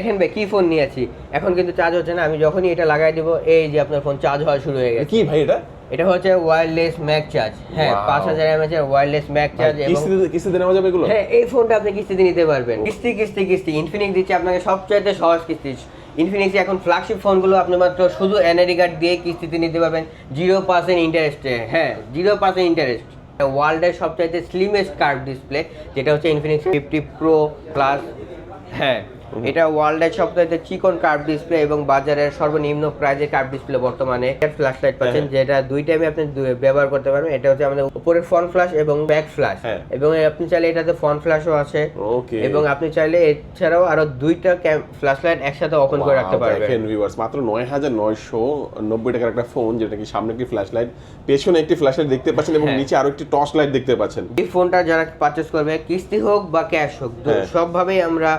দেখেন ভাই কি ফোন নিয়েছি এখন কিন্তু চার্জ হচ্ছে না আমি যখনই এটা লাগাই দিব এই যে আপনার ফোন চার্জ হওয়া শুরু হয়ে গেছে। কি ভাই এটা? এটা হচ্ছে ওয়্যারলেস ম্যাক চার্জ হ্যাঁ. পাঁচ হাজার এমএচ এর ওয়্যারলেস ম্যাক চার্জ কিস্তিতে কিস্তিতে নেওয়া যাবে এগুলো? হ্যাঁ এই ফোনটা আপনি কিস্তিতে নিতে পারবেন। কিস্তি কিস্তি কিস্তি ইনফিনিক্স দিচ্ছে আপনাকে সবচাইতে সহজ কিস্তি। ইনফিনিক্স এখন ফ্ল্যাগশিপ ফোনগুলো আপনি মাত্র শুধু এনআইডি কার্ড দিয়ে কিস্তিতে নিতে পারবেন। জিরো পার্সেন্ট ইন্টারেস্টে হ্যাঁ জিরো পার্সেন্ট ইন্টারেস্ট ওয়ার্ল্ডের সবচাইতে স্লিমেস্ট কার্ভ ডিসপ্লে যেটা হচ্ছে ইনফিনিক্স ফিফটি প্রো প্লাস হ্যাঁ। এটা ওয়ার্ল্ডের সবচাইতে চিকন কার্ভ ডিসপ্লে এবং বাজারের সর্বনিম্ন প্রাইজের কার্ভ ডিসপ্লে বর্তমানে ফ্ল্যাশ লাইট পাচ্ছেন হ্যাঁ। যেটা দুই টাইমে আপনি ব্যবহার করতে পারবেন এটা হচ্ছে আমাদের উপরের ফ্রন্ট ফ্ল্যাশ এবং ব্যাক ফ্ল্যাশ। এবং আপনি চাইলে এটাতে ফ্রন্ট ফ্ল্যাশও আছে ওকে এবং আপনি চাইলে এছাড়াও আরও দুইটা ফ্ল্যাশ লাইট একসাথে ওপেন করে রাখতে পারবেন দেখেন ভিউয়ার্স মাত্র নয় হাজার নয়শো নব্বই টাকার একটা ফোন যেটা কি সামনে একটি ফ্ল্যাশ লাইট পেছনে একটি ফ্ল্যাশ লাইট দেখতে পাচ্ছেন এবং হ্যাঁ। নিচে আরও একটি টর্চ লাইট দেখতে পাচ্ছেন এই ফোনটা যারা পারচেজ করবে কিস্তি হোক বা ক্যাশ হোক হ্যাঁ। সবভাবেই আমরা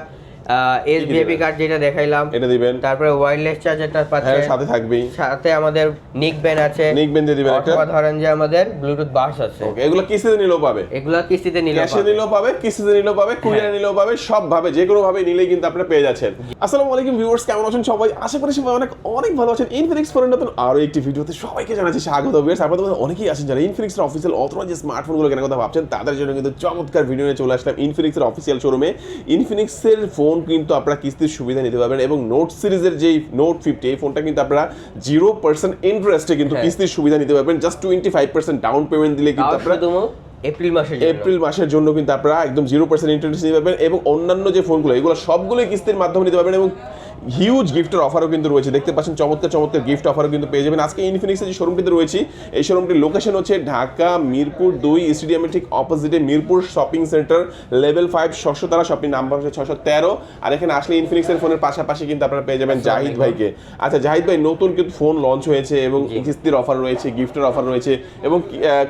দিবেন? কার্ড যেটা দেখাইলাম এটা দিবেন। তারপরে ওয়্যারলেস চার্জারটা হ্যাঁ পাচ্ছেন সাথে থাকবেই। সাথে আমাদের নিক ব্যান আছে। নিক বেন দিয়ে দিবেন একটা। ধরেন যে আমাদের ব্লুটুথ বাস আছে। ওকে এগুলো কিস্তিতে নিলেও পাবে। এগুলা কিস্তিতে নিলে ক্যাশে নিলেও পাবে কিস্তিতে নিলেও পাবে কুরিয়ারে হ্যাঁ। নিলেও পাবে সব ভাবে যে কোনো ভাবে নিলেই কিন্তু আপনারা পেয়ে যাচ্ছেন। আসসালামু আলাইকুম ভিউয়ার্স কেমন আছেন সবাই? আশা করি সবাই অনেক অনেক ভালো আছেন। ইনফিনিক্স ফোনের নতুন আরও একটি ভিডিওতে সবাইকে জানাচ্ছি স্বাগত। ভিউয়ার্স আপনাদের অনেকেই আছেন যারা ইনফিনিক্স এর অফিসিয়াল অথবা যে স্মার্টফোনগুলো কেনার কথা ভাবছেন তাদের জন্য কিন্তু চমৎকার ভিডিও নিয়ে চলে আসলাম ইনফিনিক্স এর অফিসিয়াল শোরুমে ইনফিনিক্স এর ফোন কিন্তু আপনারা কিস্তির সুবিধা নিতে পারবেন এবং নোট সিরিজের যেই নোট ফিফটি এই ফোনটা কিন্তু আপনারা জিরো পার্সেন্ট ইন্টারেস্টে কিন্তু হ্যাঁ। কিস্তির সুবিধা নিতে পারবেন just twenty five percent down payment দিলে কিন্তু আপনারা এপ্রিল মাসের এপ্রিল মাসের জন্য কিন্তু আপনারা একদম জিরো পার্সেন্ট ইন্টারেস্ট নিতে পারবেন এবং অন্যান্য যে ফোনগুলো এগুলো সবগুলোই কিস্তির মাধ্যমে নিতে পারবেন এবং হিউজ গিফটের অফারও কিন্তু রয়েছে। দেখতে পাচ্ছেন চমৎকার চমৎকার গিফট অফারও কিন্তু পেয়ে যাবেন। আজকে ইনফিনিক্সের যে শোরুমটিতে রয়েছে এই শোরুমটির লোকেশন হচ্ছে ঢাকা মিরপুর দুই স্টেডিয়ামের ঠিক অপোজিটে Mirpur shopping centre level five ছশো তারা শপিং নাম্বার হচ্ছে ছশো তেরো। আর এখানে আসলে ইনফিনিক্সের ফোনের পাশাপাশি কিন্তু আপনারা পেয়ে যাবেন জাহিদ ভাইকে। আচ্ছা জাহিদ ভাই নতুন কিন্তু ফোন লঞ্চ হয়েছে এবং। কিস্তির অফার রয়েছে গিফটের অফার রয়েছে এবং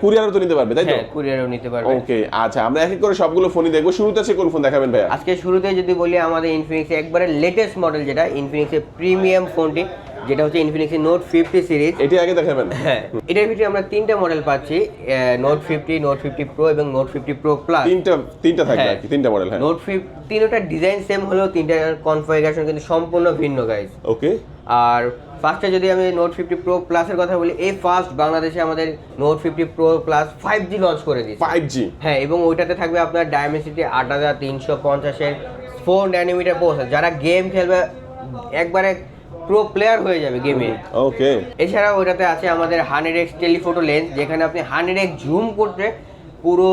কুরিয়ারও তো নিতে পারবে তাই তো? হ্যাঁ কুরিয়ারও নিতে পারবে। ওকে আচ্ছা আমরা এক এক করে সবগুলো ফোনই দেখব। শুরুতে আছে কোন ফোন দেখাবেন ভাই আজকে শুরুতে যদি বলি আমাদের ইনফিনিক্স একবারে লেটেস্ট মডেল যেটা ইনফিনিক্সের প্রিমিয়াম ফোনটি যেটা হচ্ছে ইনফিনিক্স নোট ফিফটি সিরিজ এটি আগে দেখাবেন। হ্যাঁ এটার ভিতরে আমরা তিনটা মডেল পাচ্ছি Note fifty Note fifty Pro এবং নোট ফিফটি প্রো প্লাস তিনটা তিনটা থাকবে হ্যাঁ। আর কি তিনটা মডেল হ্যাঁ। নোট ফিফ তিনটা ডিজাইন সেম হলেও তিনটার কনফিগারেশন কিন্তু সম্পূর্ণ ভিন্ন গাইজ ওকে। আর ফার্স্টে যদি আমি নোট ফিফটি প্রো প্লাসের কথা বলি এই ফার্স্ট বাংলাদেশে আমাদের Note fifty Pro Plus five G launch করে দিয়েছে। ফাইভ জি হ্যাঁ এবং ওইটাতে থাকবে আপনার ডায়মেন্সিটি আট হাজার তিনশো পঞ্চাশের ফোর ন্যানোমিটার প্রসেসর যারা গেম খেলবে একবারে প্রো প্লেয়ার হয়ে যাবে গেমে ওকে এছাড়া ওইটাতে আছে আমাদের হান্ড্রেড এক্স টেলিফোটো লেন্স যেখানে আপনি হান্ড্রেড এক্স জুম করতে পুরো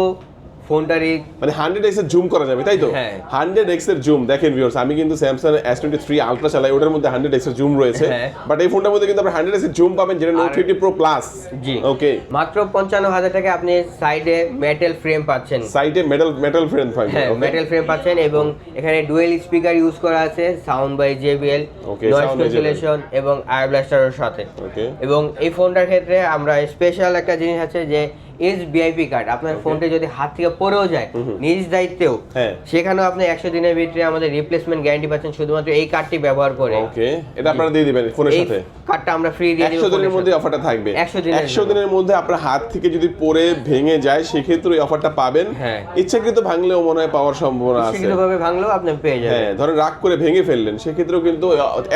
ফোনটারই মানে হান্ড্রেড এক্সের জুম করা যাবে তাই তো? হ্যাঁ। হান্ড্রেড এক্সের জুম দেখেন ভিউয়ার্স আমি কিন্তু Samsung S twenty three Ultra চালাই ওটার মধ্যে হান্ড্রেড এক্সের জুম রয়েছে। হ্যাঁ। বাট এই ফোনটার মধ্যে কিন্তু আপনি হান্ড্রেড এক্সের জুম পাবেন যেটা Note fifty Pro Plus G. Okay মাত্র পঞ্চান্ন হাজার টাকা আপনি সাইডে মেটাল ফ্রেম পাচ্ছেন। সাইডে মেটাল মেটাল ফ্রেম হ্যাঁ মেটাল ফ্রেম পাচ্ছেন এবং এখানে ডুয়েল স্পিকার ইউজ করা আছে sound by JBL noise cancellation এবং আয়ার ব্লাস্টারের সাথে। ওকে এবং এই ফোনটার ক্ষেত্রে আমরা স্পেশাল একটা জিনিস আছে যে এস বিআইপি কার্ড আপনার ফোনটা যদি হাত থেকে পড়েও যায় নিজ দায়িত্বেও হ্যাঁ। সেখানেও আপনি একশো দিনের ভিতরে আমাদের রিপ্লেসমেন্ট গ্যারান্টি পাচ্ছেন শুধুমাত্র এই কার্ডটি ব্যবহার করে। ওকে এটা আপনারা দিয়ে দিবেন ফোনের সাথে? কার্ডটা আমরা ফ্রি দিয়ে দিনের মধ্যে অফারটা থাকবে। 100 দিনের মধ্যে। আপনার হাত থেকে যদি পড়ে ভেঙে যায় সেক্ষেত্রে অফারটা পাবেন। হ্যাঁ। ইচ্ছাকৃত ভাঙলেও মনে হয় পাওয়ার সম্ভাবনা আছে। ভাবে ভাঙলেও আপনি পেয়ে যাবেন। হ্যাঁ ধরেন রাগ করে ভেঙে ফেললেন সেক্ষেত্রেও কিন্তু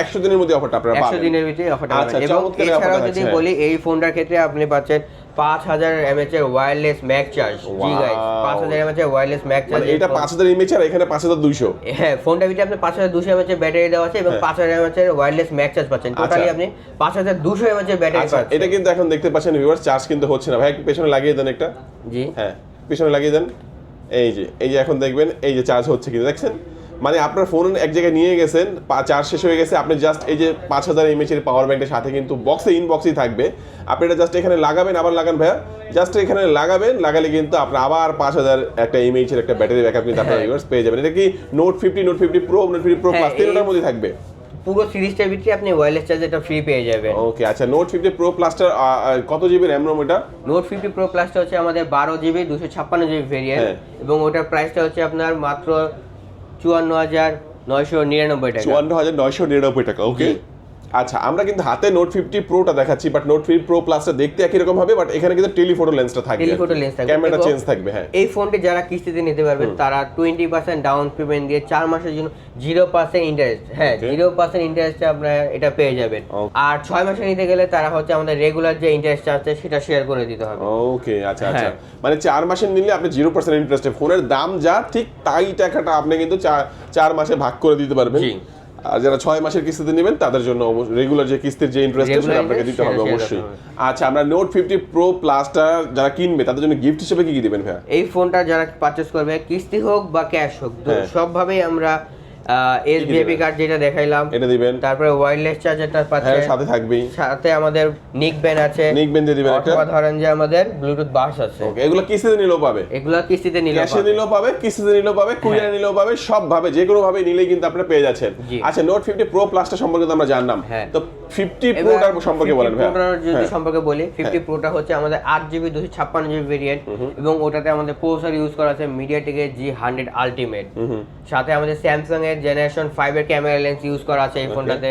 একশো দিনের মধ্যে অফারটা আপনারা একশো পাবেন। দিনের ভিতরে অফারটা আচ্ছা, পাবেন। এবং এছাড়াও offer যদি বলি এই ফোনটার ক্ষেত্রে আপনি পাচ্ছেন পাঁচ হাজার এমএচ এর ওয়্যারলেস ম্যাক চার্জ জি গাইস পাঁচ হাজার এমএচ এর ওয়্যারলেস ম্যাক চার্জ মানে এটা পাঁচ হাজার ইমেজ আর এখানে পাঁচ হাজার দুইশো। হ্যাঁ ফোনটার ভিতরে আপনি পাঁচ হাজার দুশো এমএচ ব্যাটারি দেওয়া আছে এবং হ্যাঁ। পাঁচ হাজার এমএচ এর ওয়্যারলেস ম্যাক চার্জ পাচ্ছেন। টোটালি আচ্ছা। আপনি পাঁচ হাজার দুশো এমএচ ব্যাটারি আচ্ছা পাচ্ছেন। এটা কিন্তু এখন দেখতে পাচ্ছেন ভিউয়ার্স চার্জ কিন্তু হচ্ছে না। ভাই একটু পেছনে লাগিয়ে দেন একটা। জি। হ্যাঁ পিছনে লাগিয়ে দেন। এই যে এই যে এখন দেখবেন এই যে চার্জ হচ্ছে কিন্তু দেখছেন? মানে আপনার ফোন এক জায়গায় নিয়ে গেছেন চার্জ শেষ হয়ে গেছে আপনি জাস্ট এই যে পাঁচ হাজার এমএচের পাওয়ার ব্যাংকের সাথে কিন্তু বক্সে ইনবক্সই থাকবে। আপনি এটা জাস্ট এখানে লাগাবেন আবার লাগান ভাইয়া। জাস্ট এখানে লাগাবেন লাগালে কিন্তু আপনার আবার পাঁচ হাজার একটা এমএচের একটা ব্যাটারি ব্যাকআপ কিন্তু আপনার হ্যাঁ। পেয়ে যাবেন। এটা কি Note fifty Note fifty Pro Note fifty Pro Plus তিনটার মধ্যে থাকবে? পুরো সিরিজটার ভিতরে আপনি ওয়্যারলেস চার্জারটা ফ্রি পেয়ে যাবেন। ওকে আচ্ছা নোট ফিফটি প্রো প্লাসটার কত জিবি র্যাম রোম এটা? নোট ফিফটি প্রো প্লাসটা হচ্ছে আমাদের বারো জিবি দুশো ছাপ্পান্ন জিবি ভেরিয়েন্ট হ্যাঁ। এবং ওটার প্রাইসটা হচ্ছে আপনার মাত্র চুয়ান্ন হাজার নয়শো নিরানব্বই টাকা চুয়ান্ন হাজার নয়শো নিরানব্বই টাকা ওকে। আচ্ছা আমরা কিন্তু হাতে নোট ফিফটি প্রোটা দেখাচ্ছি বাট নোট ফিফটি প্রো প্লাসটা দেখতে একই রকম হবে বাট এখানে কিন্তু টেলিফোটো লেন্সটা থাকবে টেলিফোটো লেন্স থাকবে। ক্যামেরা চেঞ্জ থাকবে হ্যাঁ। এই ফোনটি যারা কিস্তিতে নিতে পারবেন তারা টোয়েন্টি পার্সেন্ট ডাউন পেমেন্ট দিয়ে চার মাসের জন্য জিরো পার্সেন্ট ইন্টারেস্ট হ্যাঁ. জিরো পার্সেন্ট ইন্টারেস্টে আপনারা এটা পেয়ে যাবেন। আর ছয় মাসে নিতে গেলে তারা হচ্ছে আমাদের রেগুলার যে ইন্টারেস্ট আছে সেটা শেয়ার করে দিতে হবে। ওকে আচ্ছা আচ্ছা। হ্যাঁ। মানে চার মাসে নিলে আপনি জিরো পার্সেন্ট ইন্টারেস্টে ফোনের দাম যা ঠিক তাই টাকাটা আপনি কিন্তু চার- মাসে ভাগ করে দিতে পারবেন। আর যারা ছয় মাসের কিস্তিতে নেবেন তাদের জন্য রেগুলার যে কিস্তির যে ইন্টারেস্ট আছে সেটা আপনাকে দিতে হবে সেটা অবশ্যই। আচ্ছা আমরা নোট ফিফটি প্রো প্লাসটা যারা কিনবে তাদের জন্য গিফট হিসেবে কি কি দিবেন ভাইয়া? এই ফোনটা যারা পারচেস করবে কিস্তি হোক বা ক্যাশ হোক হ্যাঁ। সবভাবেই আমরা দিবেন? কার্ড যেটা দেখাইলাম। এটা দিবেন। তারপরে ওয়্যারলেস চার্জারটা হ্যাঁ সাথে থাকবেই। সাথে আমাদের নিক ব্যান আছে। নিক দিয়ে দিবেন একটা। ধরেন যে আমাদের ব্লুটুথ বাস আছে। ওকে এগুলো কিস্তিতে নিলেও পাবে। এগুলো কিস্তিতে নিলে ক্যাশে নিলেও পাবে কিস্তিতে নিলেও পাবে কুরিয়ারে নিলেও পাবে সব ভাবে যে কোনো ভাবে নিলেই কিন্তু আপনারা পেয়ে যাচ্ছেন। আচ্ছা নোট ফিফটি প্রো প্লাসটা সম্পর্কে তো আমরা জানলাম। হ্যাঁ। তো ফিফটি এবার প্রোটার সম্পর্কে 50 বলেন ভাইয়া। প্রোটার যদি হ্যাঁ। সম্পর্কে বলি ফিফটি প্রোটা হচ্ছে আমাদের আট জিবি দুশো ছাপ্পান্ন জিবি ভেরিয়েন্ট এবং ওটাতে আমাদের প্রসেসর ইউজ করা আছে মিডিয়াটেকের জি হান্ড্রেড আলটিমেট সাথে আমাদের স্যামসাং এর জেনারেশন ফাইভ এর ক্যামেরা লেন্স ইউজ করা আছে এই ফোনটাতে।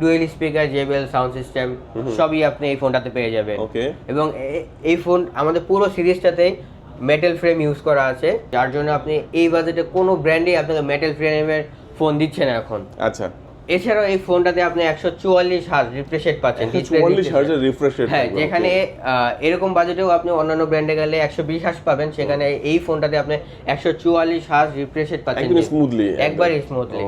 Dual speaker JBL sound system সবই আপনি এই ফোনটাতে পেয়ে যাবেন। এবং এই ফোন আমাদের পুরো সিরিজটাতে মেটাল ফ্রেম ইউজ করা আছে। যার জন্য আপনি এই বাজেটে কোনো ব্র্যান্ডেই আপনাকে মেটাল ফ্রেমের ফোন দিচ্ছে না এখন। আচ্ছা। এছাড়াও এই ফোনটাতে আপনি একশো চুয়াল্লিশ হার্জ রিফ্রেশ রেট পাচ্ছেন চুয়াল্লিশ হার্জের রিফ্রেশ রেট হ্যাঁ যেখানে এরকম বাজেটেও আপনি অন্যান্য ব্র্যান্ডে গেলে একশো বিশ হার্জ পাবেন সেখানে এই ফোনটাতে আপনি একশো চুয়াল্লিশ হার্জ রিফ্রেশ রেট পাচ্ছেন স্মুথলি একবারই স্মুথলি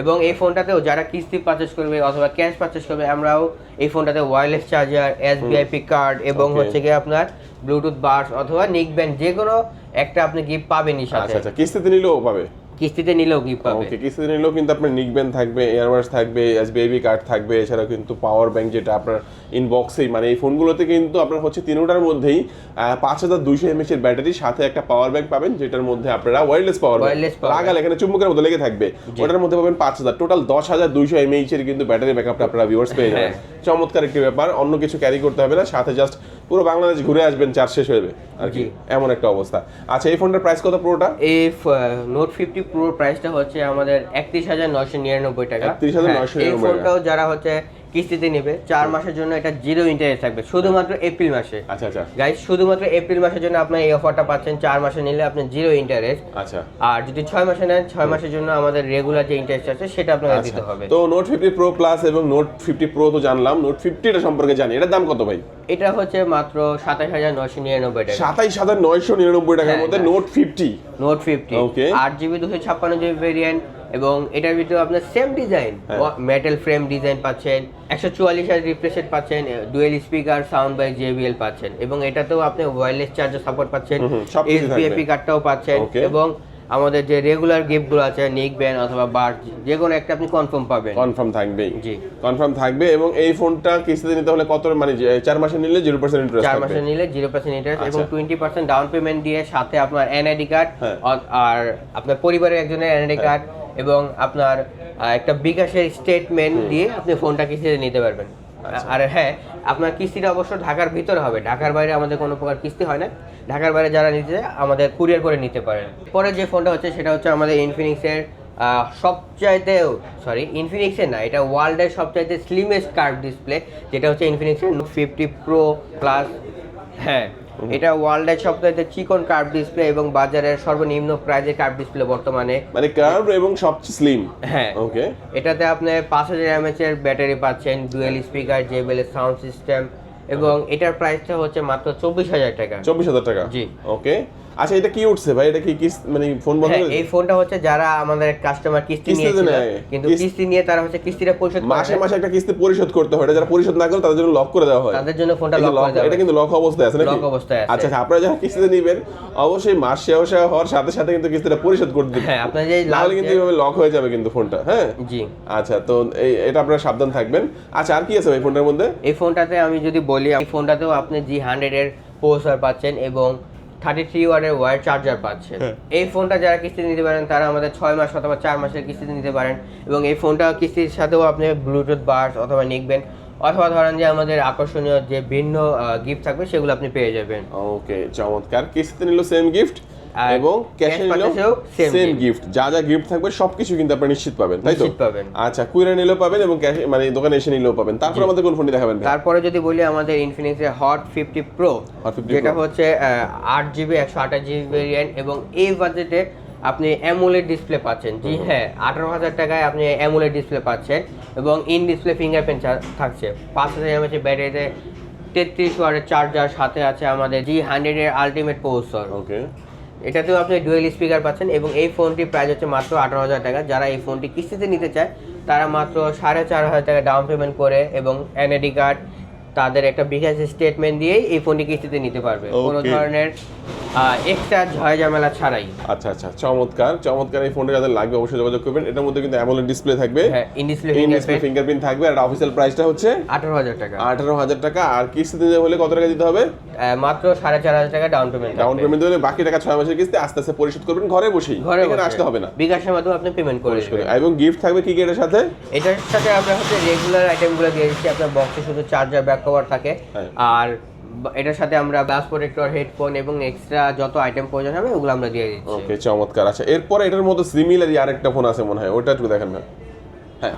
এবং এই ফোনটাতেও যারা কিস্তি পারচেস করবে অথবা ক্যাশ পারচেস করবে আমরাও এই ফোনটাতে ওয়্যারলেস চার্জার এসবিআইপি কার্ড এবং হচ্ছে গিয়ে আপনার ব্লুটুথ বার্স অথবা নিক ব্যান্ড যে কোনো একটা আপনি গিফট পাবেনই সাথে। আচ্ছা আচ্ছা কিস্তিতে নিলেও পাবে? কিস্তিতে নিলেও গিফট পাবে? ওকে কিস্তিতে নিলেও কিন্তু আপনার নিকবেন থাকবে এয়ারবাডস থাকবে এসবিআইবি কার্ড থাকবে এছাড়াও কিন্তু পাওয়ার ব্যাংক যেটা আপনার ইনবক্সেই মানে এই ফোনগুলোতে কিন্তু আপনার হচ্ছে তিনোটার মধ্যেই পাঁচ হাজার দুইশো এমএচ এর ব্যাটারি সাথে একটা পাওয়ার ব্যাংক পাবেন যেটার মধ্যে আপনারা ওয়্যারলেস পাওয়ার power লাগালে এখানে চুম্বকের মধ্যে লেগে থাকবে ওটার মধ্যে পাবেন পাঁচ হাজার। টোটাল দশ হাজার দুইশো এমএইচ এর কিন্তু ব্যাটারি ব্যাকআপটা আপনারা ভিউয়ার্স পেয়ে যাবেন। চমৎকার একটি ব্যাপার অন্য কিছু ক্যারি করতে হবে না সাথে জাস্ট পুরো বাংলাদেশ ঘুরে আসবেন চার্জ শেষ হয়ে যাবে আর কি এমন একটা অবস্থা। আচ্ছা এই ফোনটার প্রাইস কত পুরোটা? এই নোট ফিফটি প্রো প্রাইসটা হচ্ছে আমাদের একত্রিশ হাজার নয়শো নিরানব্বই টাকা। 31,999 হ্যাঁ, এই ফোনটাও যারা হচ্ছে কিস্তিতে নেবে চার মাসের জন্য এটা জিরো ইন্টারেস্ট থাকবে শুধুমাত্র এপ্রিল মাসে। আচ্ছা আচ্ছা। গাইজ শুধুমাত্র এপ্রিল মাসের জন্য আপনার এই অফারটা পাচ্ছেন চার মাসে নিলে আপনি জিরো ইন্টারেস্ট আচ্ছা। আর যদি ছয় মাসে নেন ছয় মাসের জন্য আমাদের রেগুলার যে ইন্টারেস্ট আছে সেটা আপনাকে আচ্ছা। দিতে হবে। তো নোট ফিফটি প্রো প্লাস এবং নোট ফিফটি প্রো তো জানলাম। নোট ফিফটিটা সম্পর্কে জানি। এটার দাম কত ভাই? এটা হচ্ছে মাত্র সাতাশ হাজার নয়শো নিরানব্বই টাকা। সাতাইশ হাজার নয়শো নিরানব্বই টাকার হ্যাঁ, মধ্যে। Note fifty Note fifty Okay. আট জিবি দুশো ছাপ্পান্ন জিবি ভেরিয়েন্ট এবং এটার ভিতরে আপনার সেম ডিজাইন হ্যাঁ। মেটাল ফ্রেম ডিজাইন পাচ্ছেন একশো চুয়াল্লিশ হাজার রিফ্রেশেড পাচ্ছেন dual speaker sound by JBL পাচ্ছেন এবং এটাতেও আপনি ওয়্যারলেস চার্জার সাপোর্ট পাচ্ছেন এসবিএপি কার্ডটাও পাচ্ছেন এবং আমাদের যে রেগুলার গিফটগুলো আছে নিক ব্যান অথবা বার যে কোনো একটা আপনি কনফার্ম পাবেন। কনফার্ম থাকবে জি। কনফার্ম থাকবে এবং এই ফোনটা কিস্তিতে নিতে হলে কত মানে চার মাসে নিলে জিরো পার্সেন্ট ইন্টারেস্ট চার মাসে নিলে জিরো পার্সেন্ট ইন্টারেস্ট এবং। টোয়েন্টি পার্সেন্ট ডাউন পেমেন্ট দিয়ে সাথে আপনার এনআইডি কার্ড হ্যাঁ। আর আপনার পরিবারের একজনের এনআইডি কার্ড এবং আপনার একটা বিকাশের স্টেটমেন্ট দিয়ে আপনি ফোনটা কিস্তিতে নিতে পারবেন। আচ্ছা। আর হ্যাঁ আপনার কিস্তিটা অবশ্য ঢাকার ভিতরে হবে। ঢাকার বাইরে আমাদের কোনো প্রকার কিস্তি হয় না। ঢাকার বাইরে যারা নিতে চায় আমাদের কুরিয়ার করে নিতে পারেন। পরে যে ফোনটা হচ্ছে সেটা হচ্ছে আমাদের ইনফিনিক্সের সবচাইতে সরি ইনফিনিক্সের না এটা ওয়ার্ল্ডের সবচাইতে স্লিমেস্ট কার্ভ ডিসপ্লে যেটা হচ্ছে ইনফিনিক্সের ফিফটি প্রো প্লাস হ্যাঁ। এটা ওয়ার্ল্ডের সবচাইতে চিকন কার্ভ ডিসপ্লে এবং বাজারের সর্বনিম্ন প্রাইজের কার্ভ ডিসপ্লে বর্তমানে। মানে কার্ভ এবং সবচেয়ে স্লিম হ্যাঁ। ওকে এটাতে আপনি পাঁচ হাজার এমএচ এর ব্যাটারি পাচ্ছেন dual speaker JBL sound system এবং এটার প্রাইসটা হচ্ছে মাত্র চব্বিশ হাজার টাকা। চব্বিশ হাজার টাকা। জি। ওকে আচ্ছা এটা কি উঠছে ভাই? এটা কি কিস মানে ফোন বন্ধ হ্যাঁ হয়ে এই ফোনটা হচ্ছে যারা আমাদের কাস্টমার কিস্তি নিয়েছিল। কিন্তু কিস্তি- কিস্তি নিয়ে তারা হচ্ছে কিস্তিটা পরিশোধ মাসে মাসে একটা কিস্তি পরিশোধ করতে হয়। এটা যারা পরিশোধ না করে তাদের জন্য লক করে দেওয়া হয়। তাদের জন্য ফোনটা লক করে দেওয়া এটা কিন্তু লক অবস্থায় আছে নাকি? Lock অবস্থায় আছে। আচ্ছা আচ্ছা, আপনারা যারা কিস্তিতে নেবেন অবশ্যই মাস শেষ হওয়ার সাথে সাথে কিন্তু কিস্তিটা পরিশোধ করে দিবেন। হ্যাঁ, আপনার যে last কিন্তু এইভাবে লক হয়ে যাবে কিন্তু ফোনটা হ্যাঁ? জি। আচ্ছা তো এই এটা আপনারা সাবধান থাকবেন। আচ্ছা আর কি আছে ভাই ফোনটার মধ্যে? এই ফোনটাতে আমি যদি বলি এই ফোনটাতেও আপনি জি হান্ড্রেড এর প্রসেসর পাচ্ছেন এবং থার্টি থ্রি ওয়ার্ডের ওয়ার চার্জার পাচ্ছেন হ্যাঁ। এই ফোনটা যারা কিস্তিতে নিতে পারেন তারা আমাদের ছয় মাস অথবা চার মাসের কিস্তিতে নিতে পারেন এবং এই ফোনটা কিস্তির সাথেও আপনি ব্লুটুথ বার্স অথবা নিকবেন অথবা ধরেন যে আমাদের আকর্ষণীয় যে ভিন্ন গিফট থাকবে সেগুলো আপনি পেয়ে যাবেন। ওকে চমৎকার। কিস্তিতে নিল সেম গিফট এবং ক্যাশে নিলেও সেম গিফট যা যা গিফট থাকবে সবকিছু কিন্তু আপনারা নিশ্চিত পাবেন তাই তো? পাবেন। আচ্ছা কুইরা নিলেও পাবেন এবং ক্যাশ মানে দোকানে এসে নিলেও পাবেন। তারপর আমাদের কোন ফোনটি দেখাবেন তারপরে যদি বলি আমাদের ইনফিনিক্সের হট ফিফটি প্রো যেটা হচ্ছে আট জিবি একশো আঠাশ জিবি ভেরিয়েন্ট এবং এই বাজেটে আপনি অ্যামুলেট ডিসপ্লে পাচ্ছেন। জি হ্যাঁ আঠারো হাজার টাকায় আপনি অ্যামুলেট ডিসপ্লে পাচ্ছেন এবং ইন ডিসপ্লে ফিঙ্গারপ্রিন্ট থাকছে। পাঁচ হাজার এমএচ ব্যাটারিতে তেত্রিশ ওয়াটের চার্জার সাথে আছে আমাদের জি হান্ড্রেডের আলটিমেট প্রসেসর ওকে এটাতেও আপনি ডুয়েল স্পিকার পাচ্ছেন এবং এই ফোনটি প্রাইস হচ্ছে মাত্র আঠারো হাজার টাকা। যারা এই ফোনটি কিস্তিতে নিতে চায়, তারা মাত্র সাড়ে চার হাজার টাকা ডাউন পেমেন্ট করে এবং এনএডি কার্ড তাদের একটা বিকাশ স্টেটমেন্ট দিয়েই এই ফোনটি কিস্তিতে নিতে পারবে। কোনো. ধরনের এক্সট্রা ঝয় ঝামেলা ছাড়াই। আচ্ছা আচ্ছা চমৎকার চমৎকার এই ফোনটা যাদের লাগবে অবশ্যই যোগাযোগ করবেন। এটার মধ্যে কিন্তু অ্যামোলেড ডিসপ্লে থাকবে। হ্যাঁ ইন ডিসপ্লে ফিঙ্গারপ্রিন্ট থাকবে। আর অফিসিয়াল প্রাইসটা হচ্ছে আঠারো হাজার টাকা। আঠারো হাজার টাকা। আর কিস্তিতে দিতে হলে কত টাকা দিতে হবে? মাত্র সাড়ে চার হাজার টাকা ডাউন পেমেন্ট ডাউন পেমেন্ট দিলে বাকি টাকা ছয় মাসের কিস্তি আস্তে আস্তে পরিশোধ করবেন ঘরে বসেই। ঘরে আসতে হবে না। বিকাশের মাধ্যমে আপনি পেমেন্ট করে করে। দেবেন। এবং গিফট থাকবে কি কি এটার সাথে? এটার সাথে আমরা হচ্ছে রেগুলার আইটেমগুলো দিয়ে দিচ্ছি। আপনার বক্সে শুধু চার্জার ব্যাক কভার থাকে। হ্যাঁ। আর এটার সাথে আমরা গ্লাস প্রোটেক্টর হেডফোন এবং এক্সট্রা যত আইটেম প্রয়োজন হবে ওগুলো আমরা দিয়ে দিচ্ছি। ওকে চমৎকার। আচ্ছা এরপরে এটার মধ্যে সিমিলারই আরেকটা ফোন আছে মনে হয় ওটা একটু দেখেন না হ্যাঁ।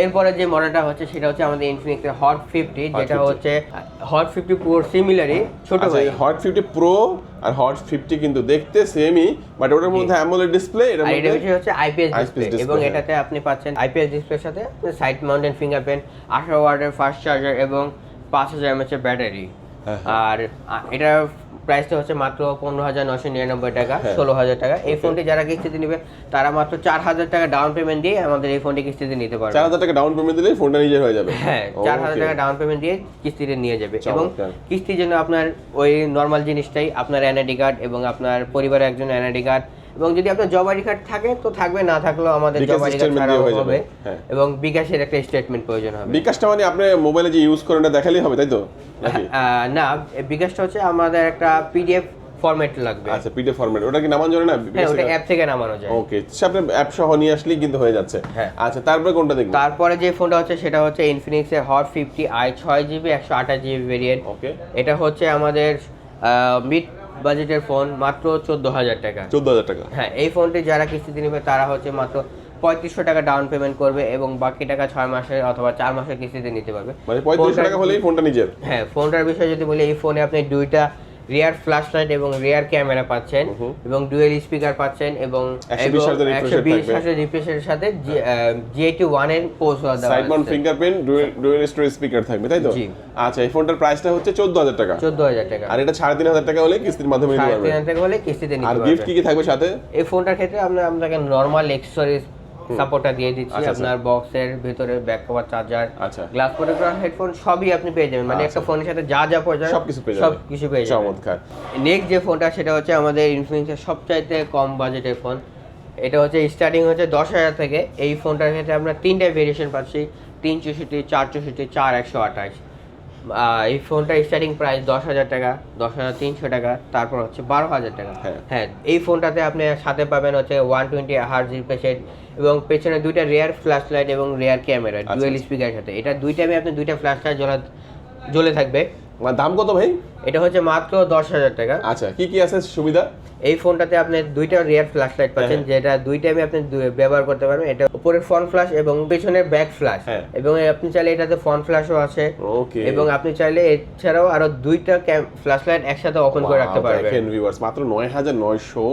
এরপরে যে মডেলটা হচ্ছে সেটা হচ্ছে আমাদের ইনফিনিক্সের হট ফিফটি যেটা হচ্ছে হট ফিফটি প্রো সিমিলারই ছোট আচ্ছা ভাই। হট ফিফটি প্রো আর হট ফিফটি কিন্তু দেখতে সেমই বাট ওটার মধ্যে অ্যামোলেড ডিসপ্লে এর মধ্যে হচ্ছে আইপিএস ডিসপ্লে এবং হ্যাঁ। এটাতে আপনি পাচ্ছেন আইপিএস ডিসপ্লের সাথে সাইড মাউন্টেন ফিঙ্গারপ্রিন্ট আঠারো ওয়ার্ডের ফাস্ট চার্জার এবং পাঁচ হাজার এমএচ ব্যাটারি আর এটা প্রাইসটা হচ্ছে মাত্র পনেরো হাজার নশো নিরানব্বই টাকা হ্যাঁ। ষোলো হাজার টাকা। এই ফোনটি যারা কিস্তিতে নেবে তারা মাত্র চার হাজার টাকা ডাউন পেমেন্ট দিয়ে আমাদের এই ফোনটি কিস্তিতে নিতে পারবে। চার হাজার টাকা ডাউন পেমেন্ট দিলে ফোনটা নিজের হয়ে যাবে। হ্যাঁ চার হাজার টাকা ডাউন পেমেন্ট দিয়ে কিস্তিতে নিয়ে যাবে। এবং। কিস্তির জন্য আপনার ওই নর্মাল জিনিসটাই আপনার এনআইডি কার্ড এবং আপনার পরিবারের একজন এনআইডি কার্ড এবং যদি আপনার জব আইডি কার্ড থাকে তো থাকবে না থাকলেও আমাদের জব আইডি কার্ড হয়ে যাবে। হবে হ্যাঁ। এবং বিকাশের একটা স্টেটমেন্ট প্রয়োজন হবে। বিকাশটা মানে আপনি মোবাইলে যে ইউজ করেন দেখালেই হবে তাই তো? নাকি? না বিকাশটা হচ্ছে আমাদের একটা পিডিএফ ফরম্যাট লাগবে। আচ্ছা পিডিএফ ফরম্যাট ওটা কি নামানো জানে না? হ্যাঁ ওটা অ্যাপ থেকে নামানো যায়। ওকে সে আপনি অ্যাপ সহ নিয়ে আসলেই কিন্তু হয়ে যাচ্ছে। হ্যাঁ। আচ্ছা তারপরে কোনটা দেখবেন তারপরে যে ফোনটা হচ্ছে সেটা হচ্ছে ইনফিনিক্সের হট ফিফটি আই ছয় জিবি একশো আঠাশ জিবি ভেরিয়েন্ট ওকে এটা হচ্ছে আমাদের মিড বাজেটের ফোন মাত্র চোদ্দ হাজার টাকা। চোদ্দ হাজার টাকা। হ্যাঁ এই ফোনটি যারা কিস্তিতে নেবে তারা হচ্ছে মাত্র পঁয়ত্রিশশো টাকা ডাউন পেমেন্ট করবে এবং বাকি টাকা ছয় মাসের অথবা চার মাসের কিস্তিতে নিতে পারবে। মানে পঁয়ত্রিশশো টাকা হলেই ফোনটা নিজের। হ্যাঁ ফোনটার বিষয়ে যদি বলি এই ফোনে আপনি দুইটা রিয়ার ফ্ল্যাশ লাইট এবং রিয়ার ক্যামেরা পাচ্ছেন এবং ডুয়েল স্পিকার পাচ্ছেন এবং 120 হাজার refresh একশো বিশ থাকবে। হাজার রিফ্রেশের সাথে জি এইটি ওয়ানের post side mount fingerprint dual storage speaker থাকবে তাই তো? জি। আচ্ছা এই ফোনটার প্রাইসটা হচ্ছে চোদ্দ হাজার টাকা। চোদ্দ হাজার টাকা। আর এটা সাড়ে তিন হাজার টাকা হলে কিস্তির মাধ্যমে নিতে সাড়ে পারবে তিন হাজার টাকা হলে কিস্তিতে নিতে পারবেন। আর গিফট কি কি থাকবে সাথে? এই ফোনটার ক্ষেত্রে আমরা আপনাকে নরমাল এক্সেসরিজ সাপোর্টটা দিয়ে দিচ্ছি আচ্ছা, আপনার বক্সের ভিতরে ব্যাক কভার চার্জার আচ্ছা। গ্লাস প্রোটেক্টর হেডফোন সবই আপনি পেয়ে যাবেন। মানে একটা ফোনের সাথে যা যা প্রয়োজন সবকিছু পেয়ে যাবেন। সব কিছু পেয়ে যাবেন। চমৎকার। নেক্সট যে ফোনটা সেটা হচ্ছে আমাদের ইনফ্লুয়েন্সের সবচাইতে কম বাজেটের ফোন এটা হচ্ছে স্টার্টিং হচ্ছে দশ হাজার থেকে। এই ফোনটার ক্ষেত্রে আমরা তিনটা ভেরিয়েশন পাচ্ছি। তিন চৌষট্টি চার চৌষট্টি চার একশো আঠাশ। এই ফোনটা স্টার্টিং প্রাইস দশ হাজার টাকা দশ হাজার তিনশো টাকা তারপর হচ্ছে বারো হাজার টাকা। হ্যাঁ। হ্যাঁ এই ফোনটাতে আপনি সাথে পাবেন হচ্ছে ওয়ান টোয়েন্টি হার্জ রিফ্রেশেড এবং পেছনে দুইটা রেয়ার ফ্ল্যাশ লাইট এবং রেয়ার ক্যামেরা ডুয়েল স্পিকারের স্পিকার সাথে। এটা দুইটা আপনি দুইটা ফ্ল্যাশ লাইট জ্বলা জ্বলে থাকবে। আমার দাম কত ভাই? এটা হচ্ছে মাত্র দশ হাজার টাকা। আচ্ছা কি কি আছে সুবিধা? এই ফোনটাতে আপনি দুইটা রিয়ার ফ্ল্যাশ লাইট পাচ্ছেন হ্যাঁ। যেটা দুই টাইমে আপনি ব্যবহার করতে পারবেন। এটা উপরের ফ্রন্ট ফ্ল্যাশ এবং পেছনের ব্যাক ফ্ল্যাশ হ্যাঁ। এবং আপনি চাইলে এটাতে ফ্রন্ট ফ্ল্যাশও আছে। ওকে এবং আপনি চাইলে এছাড়াও আরও দুইটা ফ্ল্যাশ লাইট একসাথে ওপেন করে রাখতে পারবেন। দেখেন ভিউয়ার্স মাত্র নয় হাজার নয়শো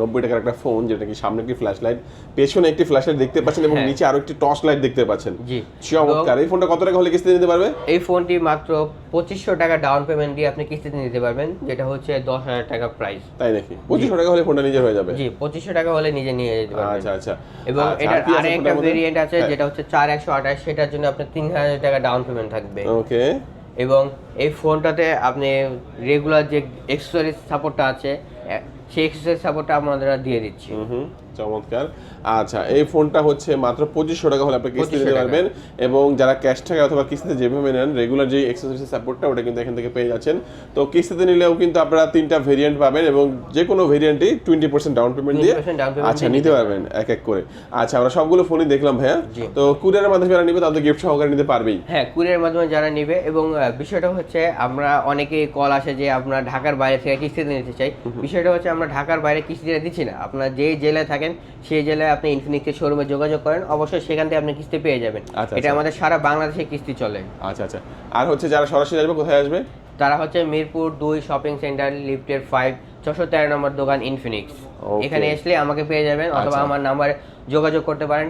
নব্বই টাকার একটা ফোন যেটা কি সামনে একটি ফ্ল্যাশ লাইট পেছনে একটি ফ্ল্যাশ লাইট দেখতে পাচ্ছেন এবং হ্যাঁ। নিচে আরও একটি টর্চ লাইট দেখতে পাচ্ছেন। জি। চমৎকার। এই ফোনটা কত টাকা হলে কিস্তি নিতে পারবে? এই ফোনটি মাত্র পঁচিশশো টাকা ডাউন পেমেন্ট দিয়ে আপনি কিস্তিতে নিতে পারবেন যেটা হচ্ছে দশ হাজার টাকা প্রাইস তাই নাকি? পঁচিশশো টাকা হলে ফোনটা নিজের হয়ে যাবে। জি পঁচিশশো টাকা হলে নিজে নিয়ে যেতে পারবেন। আচ্ছা আচ্ছা। এবং আচ্ছা, এটার আর একটা ভেরিয়েন্ট আছে হ্যাঁ। যেটা হচ্ছে চার একশো আঠাশ সেটার জন্য আপনার তিন হাজার টাকা ডাউন পেমেন্ট থাকবে। ওকে। এবং এই ফোনটাতে আপনি রেগুলার যে এক্সেসরিজ সাপোর্টটা আছে সেই এক্সেসরিজ সাপোর্টটা আমরা দিয়ে দিচ্ছি। চমৎকার। আচ্ছা এই ফোনটা হচ্ছে মাত্র পঁচিশশো টাকা হলে আপনি কিস্তি 2500 নিতে টাকা। পারবেন এবং যারা ক্যাশ টাকা অথবা কিস্তিতে যেভাবে নেন রেগুলার যে এক্সারসাইজ সাপোর্টটা ওটা কিন্তু এখান থেকে পেয়ে যাচ্ছেন। তো কিস্তিতে নিলেও কিন্তু আপনারা তিনটা ভেরিয়েন্ট পাবেন এবং যে কোনো ভেরিয়েন্টই টোয়েন্টি পার্সেন্ট ডাউন পেমেন্ট দিয়ে 20% down payment আচ্ছা নিতে পারবেন এক এক করে। আচ্ছা আমরা সবগুলো ফোনই দেখলাম ভাইয়া। তো কুরিয়ারের মাধ্যমে যারা নিবে তাদের গিফট সহকারে নিতে পারবেই। হ্যাঁ কুরিয়ার মাধ্যমে যারা নেবে এবং বিষয়টা হচ্ছে আমরা অনেকে কল আসে যে আমরা ঢাকার বাইরে থেকে কিস্তিতে নিতে চাই। বিষয়টা হচ্ছে আমরা ঢাকার বাইরে কিস্তিতে দিচ্ছি না। আপনার যে জেলায় থাকেন সেই জেলায় আপনি ইনফিনিক্সের শোরুমে যোগাযোগ করেন অবশ্যই সেখান থেকে আপনি কিস্তি পেয়ে যাবেন। আচ্ছা, এটা আচ্ছা। আমাদের সারা বাংলাদেশে কিস্তি চলে। আচ্ছা আচ্ছা। আর হচ্ছে যারা সরাসরি আসবে কোথায় আসবে? তারা হচ্ছে মিরপুর দুই শপিং সেন্টার লিফটের ফাইভ ছশো তেরো নম্বর দোকান ইনফিনিক্স এখানে আসলে আমাকে পেয়ে যাবেন অথবা আচ্ছা। আমার নাম্বারে যোগাযোগ করতে পারেন।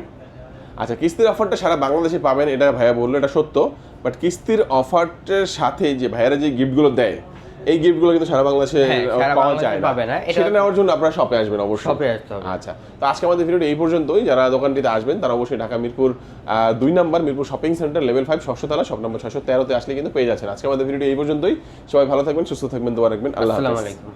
আচ্ছা কিস্তির অফারটা সারা বাংলাদেশে পাবেন এটা ভাইয়া বলল এটা সত্য। বাট কিস্তির অফারটার সাথে যে ভাইয়ারা যে গিফটগুলো দেয় এই গিফটগুলো কিন্তু সারা বাংলাদেশে হ্যাঁ, পাওয়া যায় না। পাবে না। সেটা নেওয়ার জন্য আপনারা শপে আসবেন অবশ্যই। শপে আসতে হবে। আচ্ছা তো আজকে আমাদের ভিডিওটা এই পর্যন্তই। যারা দোকানটিতে আসবেন তারা অবশ্যই ঢাকা মিরপুর দুই number Mirpur shopping centre level five ষষ্ঠ তালা শপ নম্বর ছশো তেরোতে আসলে কিন্তু পেয়ে যাচ্ছেন। আজকে আমাদের ভিডিওটা এই পর্যন্তই। সবাই ভালো থাকবেন সুস্থ থাকবেন দোয়া রাখবেন। আল্লাহ আলাইকুম।